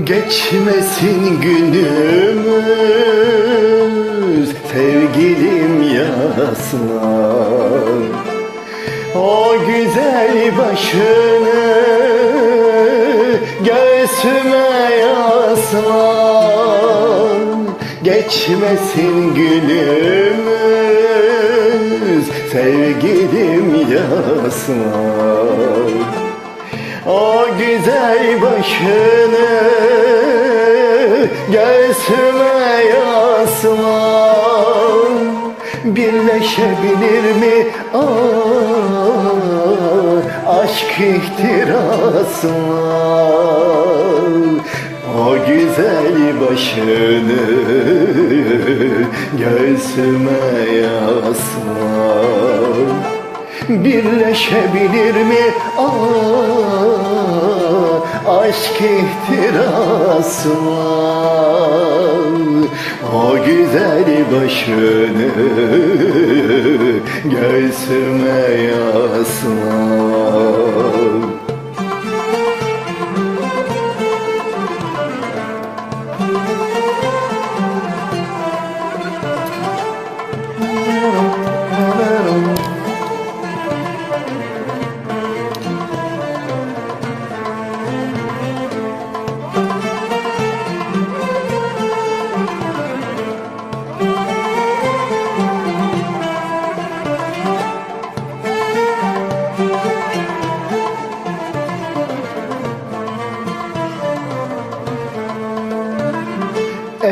Geçmesin günümüz sevgilim yasla O güzel başını göğsüme yaslan Geçmesin günümüz sevgilim yaslan o güzel başını göğsüme yaslan Birleşebilir mi? Ah, aşk ihtirasla O güzel başını göğsüme yaslan Birleşebilir mi? Ah, aşk ihtirasla O güzel başını göğsüme yaslan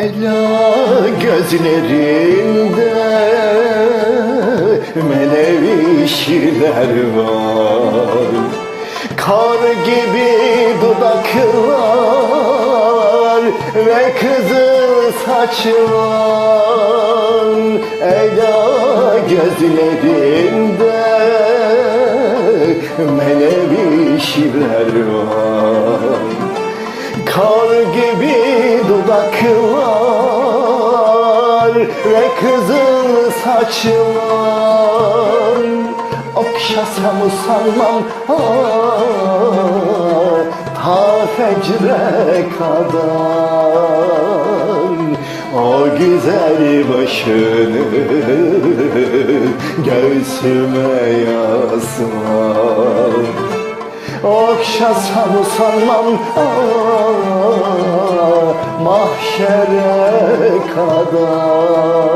Ela gözlerinde melevi şiirler var. Kar gibi dudaklar ve kızıl saçlar. Ela gözlerinde melevi şiirler var. Kar gibi dudaklar ve kızıl saçlar. Okşasam usanmam ah, ta fecre kadar. O güzel başını göğsüme yaslar Okşasam usanmam ah, mahşere kadar.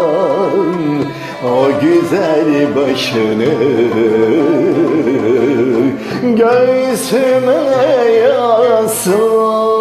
O güzel başını göğsüme yaslan